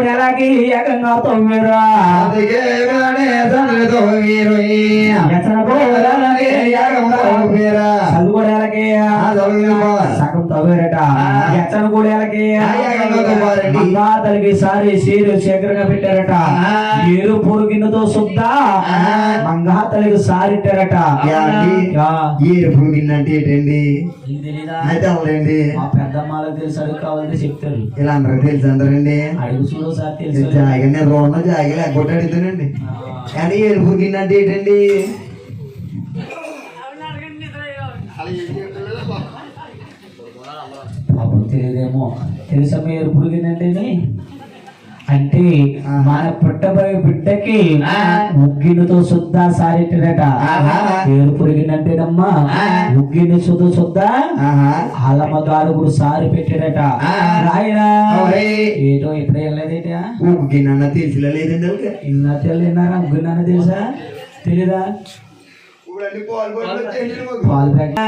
నెలకి ఏకంగా గణేశుని తొమ్మిది నెలకి ఏకంగా తొమ్మిదిరా. చదువుకోడేలకి తవ్వేరట. మంగాతలకి సారి సీరు శేఖరంగా పెట్టారట. ఏరు పొరుగినతో శుద్ధ మంగాతలకి సారిట్టారట ఆ, ఏరుపు గిన్నంటే ఏంటండి? అయితే అవలేండి మా పెద్దమ్మాలకు తెలుసు అడుగు కావాలంటే చెప్తారు. ఇలా అందరికి తెలుసు అందరండి. అడుగు చూడు సార్ తెలుసు. జాగి నేను రోడ్న జాగి లేకపోతే అడుగుతానండి కానీ ఏరుపు గిన్నంటే ఏంటండి? పాపం తెలియదేమో. తెలుసా మీరు పురిగిందంటే ఇది? అంటే మన పుట్టబోయే బిడ్డకి ముగ్గినతో శుద్ధ సారిట్టిరట ఆహా. పేరు పురిగిందంటేనమ్మా. ఆ. ముగ్గిని శుద్ధ శుద్ధ ఆహా. ఆలమ్మగారు సారి పెట్టారట ఆ. రాయనా. ఏటో ఇప్పుడే వెళ్ళలేదేటా? ఉప్పు గిన్నె తెలిసిలా లేదండి వాళ్ళకి? ఇన్న తెలియనారా? ముగ్గున్నాను తెలుసా? తెలీదా? పాలు ప్యాకెట్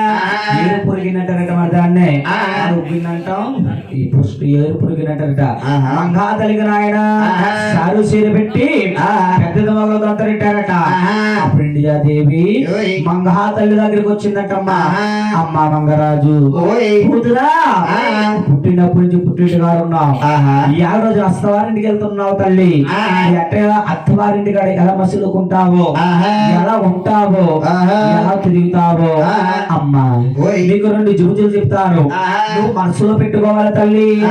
ఏరు పురిగినట్టరట మరి దాన్నే ఆ. ఉగ్గినంటాం ఈ పుష్టి ఏరు పురిగినట్టరట ఆహా. మంగా తలిగిన ఆయన ఆహా. సారు చీర పెట్టి ఆ. పెద్ద. అప్పుడు ఓయ్. మంగా తల్లి దగ్గరికి వచ్చిందటమ్మా. అమ్మ మంగరాజు ఓయ్. కూతురా ఆ. పుట్టినప్పటి నుంచి పుట్టినగా ఉన్నావు ఏడు రోజు అత్తవారింటికి వెళ్తున్నావు తల్లి ఆ. ఎట్ట అత్తవారింటి కాడ ఎలా మసులుకుంటావో. ఎలా ఉంటావో. ఎలా తిరుగుతావో. అమ్మా. నీకు రెండు జుబుజులు చెప్తాను. నువ్వు మనసులో పెట్టుకోవాలి తల్లి.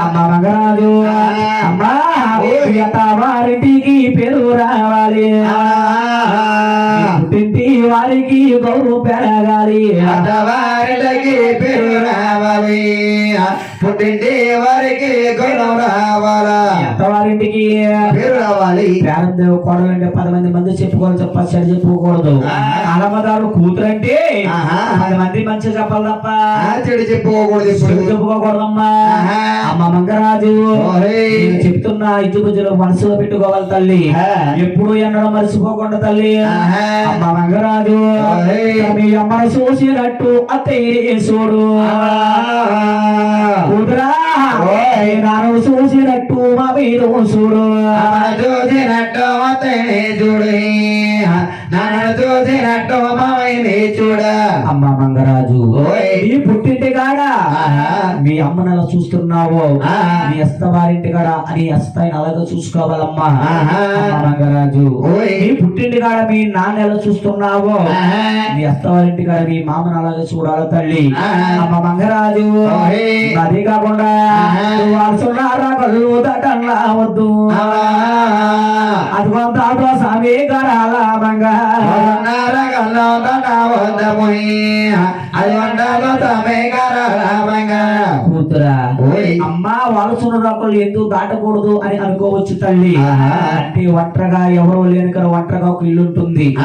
అమ్మ మగరాజు. అమ్మా ఓయ్. వారింటికి పేరు రావాలి పుట్టింటి వారికి గౌరవం పెరగాలి రావాలి పుట్టింటి వారికి గుణం రావాలా? వారింటికి పేరు రావాలి పేరందేవు కోడలంటే పది మంది మంది చెప్పుకోవాలి తప్ప చెడు చెప్పుకోకూడదు. అలమదారు కూతురంటే ఆహా. పది మంది మంచి చెప్పాలి తప్ప చెడు చెప్పుకోకూడదు చెప్పుకోకూడదమ్మా. అమ్మ మంగరాజు చెప్తున్నా ఇద్దు బుజ్జులు మనసులో పెట్టుకోవాలి తల్లి. ఎప్పుడు ఎన్నడూ మర్చిపోకుండా తల్లి. అమ్మ మంగరాజు. మీ అమ్మను చూసినట్టు అత్తయ్య చూడు కూతురా. నాను చూసినట్టు మా మీరు చూడు చూసినట్టు అతని చూడు నన్ను చూసినట్టు మామయ్యని చూడ అమ్మ మంగరాజు. నీ పుట్టింటి కాడ. మీ అమ్మను ఎలా చూస్తున్నావు ఆ. నీ అస్తవారింటి కాడ నీ అస్తాయిని అలాగే చూసుకోవాలమ్మా. నీ పుట్టింటి కాడ మీ నాన్న ఎలా చూస్తున్నావు ఆహా. నీ అస్తవారింటి కాడ మీ మామను అలాగే చూడాలి తల్లి. అమ్మ మంగరాజు. అది కాకుండా కళ్ళు వద్దు అది కొంత స్వామి గారాల మంగ కూతురా ఓయ్. అమ్మ వలసున్న రకులు ఎందుకు దాటకూడదు అని అనుకోవచ్చు తల్లి. అంటే ఒంటరిగా ఎవరో లేని కదా ఒంటరిగా ఒక ఇల్లు ఉంటుంది.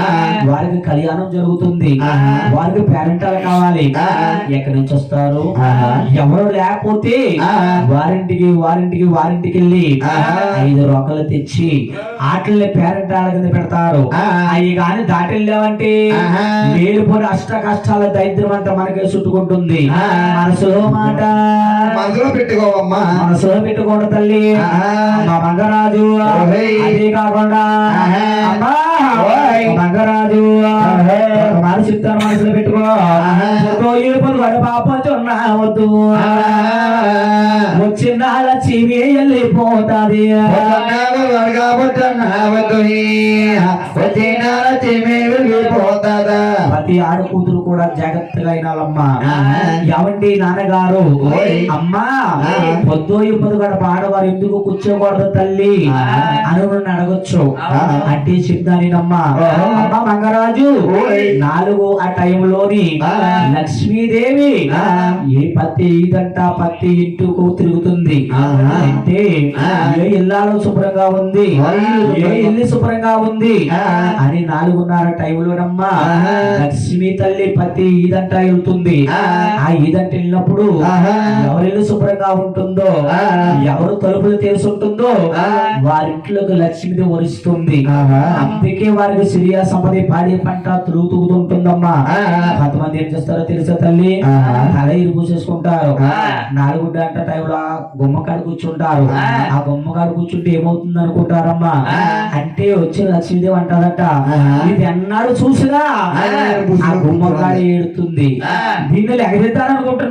వారికి కళ్యాణం జరుగుతుంది. వారికి పేరెంటాలు కావాలి. ఎక్కడి నుంచి వస్తారు. ఎవరు లేకపోతే. వారింటికి వారింటికి వారింటికి వెళ్ళి. ఐదు రొక్కలు తెచ్చి ఆటల్ని పేరెంటాల కింద పెడతారు. అవి కానీ దాటి వెళ్ళామంటే ఆహా. లేనిపోని అష్ట కష్టాల దరిద్రం అంతా మనకే చుట్టుకుంటుంది. మనసులో మాట మనసులో పెట్టుకోవమ్మా మనసులో పెట్టుకోండి తల్లి. మా మంగరాజు. అది కాకుండా. మంగరాజు చెప్తాను మనసులో పెట్టుకో. ఏడుపులు లక్ష్మి వెళ్ళిపోతాది ప్రతి ఆడ కూతురు కూడా జాగ్రత్తగా అయినాలమ్మా. ఎవండి నాన్నగారు. అమ్మా. పొద్దు ఇప్పటి గడప ఆడవారు ఎందుకు కూర్చోకూడదు తల్లి. అని అడగొచ్చు. అంటే చెప్తానేనమ్మా. అమ్మ మంగరాజు. నాలుగు ఆ టైంలోని ఆ. లక్ష్మీదేవి. ఏ పత్తి ఇదంట పత్తి ఇంటికి తిరుగుతుంది. అంటే. ఏ ఇల్లాలు శుభ్రంగా ఉంది ఏ ఇల్లు శుభ్రంగా ఉంది. అని నాలుగున్నర టైంలోనమ్మా. లక్ష్మీ తల్లి పత్తి ఈదంట వెళ్తుంది ఆ. ఆ ఈదంట వెళ్ళినప్పుడు. ఎవరిల్లు శుభ్రంగా ఉంటుందో. ఎవరు తలుపులు తెలుసుంటుందో. వారింట్లోకి లక్ష్మిది వరిస్తుంది. అందుకే వారికి సిరియా సంపద పాడి పంట తిరుగుతుంటుందమ్మా. కొంతమంది ఏం చేస్తారో తెలుసా తల్లి. తల ఇరుగు చేసుకుంటారు ఆ. నాలుగు గంట టైంలో గుమ్మకాడు కూర్చుంటారు ఆ. గుమ్మకాడు కూర్చుంటే ఏమవుతుంది అనుకుంటారమ్మా. అంటే వచ్చి లక్ష్మీదేవి అంటాదట ఆ. ఇది ఎన్నాడు చూసినా ఆ. గుమ్మకాడు ఏడుతుంది. దీన్ని ఎగబెట్టాలనుకుంటున్నా